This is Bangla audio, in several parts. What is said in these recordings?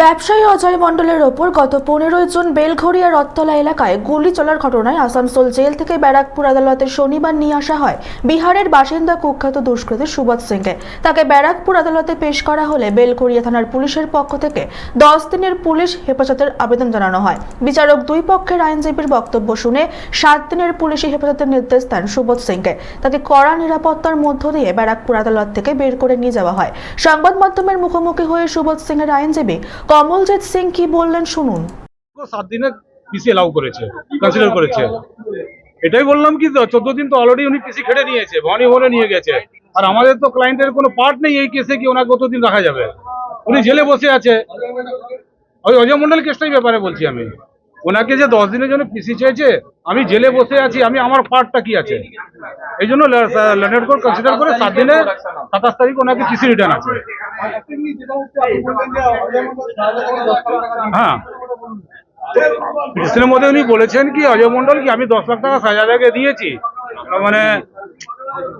ব্যবসায়ী অজয় মণ্ডলের ওপর গত পনেরোই জুন বেলঘরিয়া রত্তলা এলাকায় গুলি চলার ঘটনায় আসানসোল জেল থেকে ব্যারাকপুর আদালতে শনিবার নিয়ে আসা হয় বিহারের বাসিন্দা কুখ্যাত দুষ্কৃতী সুবোধ সিংকে। তাকে ব্যারাকপুর আদালতে পেশ করা হলে বেলঘরিয়া থানার পুলিশের পক্ষ থেকে দশ দিনের পুলিশ হেফাজতের আবেদন জানানো হয়। বিচারক দুই পক্ষের আইনজীবীর বক্তব্য শুনে সাত দিনের পুলিশি হেফাজতের নির্দেশ দেন সুবোধ সিংকে। তাকে কড়া নিরাপত্তার মধ্য দিয়ে ব্যারাকপুর আদালত থেকে বের করে নিয়ে যাওয়া হয়। সংবাদ মাধ্যমের মুখোমুখি হয়ে সুবোধ সিংয়ের আইনজীবী কমলজিৎ সিং কি বললেন শুনুন। সাত দিনে পিসি এলাউ করেছে কনসিডার করেছে। এটাই বললাম কি চোদ্দ দিন তো অলরেডি উনি পিসি খেটে নিয়েছে, ভবানি ভবনে নিয়ে গেছে। আর আমাদের তো ক্লায়েন্টের কোনো পার্ট নেই এই কেসে কি ওনাকে কতদিন রাখা যাবে? উনি জেলে বসে আছে। ওই অজয় মন্ডল কেসটাই ব্যাপারে বলছি আমি। ওনাকে যে দশ দিনের জন্য পিসি চেয়েছে আমি জেলে বসে আছি, আমি আমার পার্টটা কি আছে? এই জন্য ল্যান্ডেড কোর্ট কনসিডার করে সাত দিনে সাতাশ তারিখ ওনাকে পিসি রিটার্ন আছে। হ্যাঁ। পিটিশনের মধ্যে উনি বলেছেন কি, অজয় মন্ডল কি, আমি দশ লাখ টাকা সাজাদাকে দিয়েছি। মানে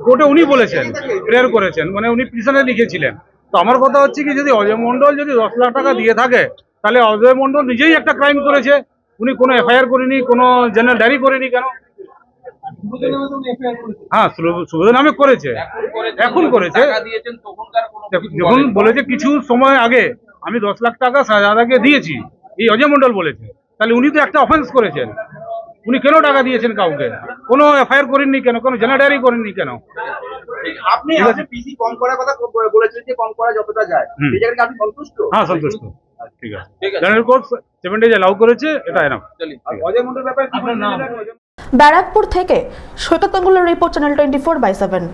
কোর্টে উনি বলেছেন, প্রেয়ার করেছেন মানে উনি পিটিশনে লিখেছিলেন। তো আমার কথা হচ্ছে কি, যদি অজয় মন্ডল যদি দশ লাখ টাকা দিয়ে থাকে, তাহলে অজয় মন্ডল নিজেই একটা ক্রাইম করেছে। উনি কোনো এফআইআর করেনি, কোনো জেনারেল ডায়েরি করেনি কেন? হ্যাঁ সুলভ- নামে করেছে। এখন করেছে যখন বলেছে কিছু সময় আগে আমি দশ লাখ টাকা সাজাদাকে দিয়েছি এই অজয় মন্ডল বলেছে। তাহলে উনি তো একটা অফেন্স করেছেন। উনি কেন টাকা দিয়েছেন কাউকে? কোনো এফআইআর করেননি কেন? কোনো জেনারেটারি করেননি কেন? আপনি ঠিক আপনি পিসি কম করার কথা বলেছেন যে কম করা যতটা যায়। হুম। এই আপনি সন্তুষ্ট? হ্যাঁ সন্তুষ্ট। ঠিক আছে। General court seven days allow করেছে এটা এনাফ। অজয় মন্ডল ব্যাপারে কি বলছেন? ব্যারাকপুর থেকে Saikat গাঙ্গুলের report channel twenty four by seven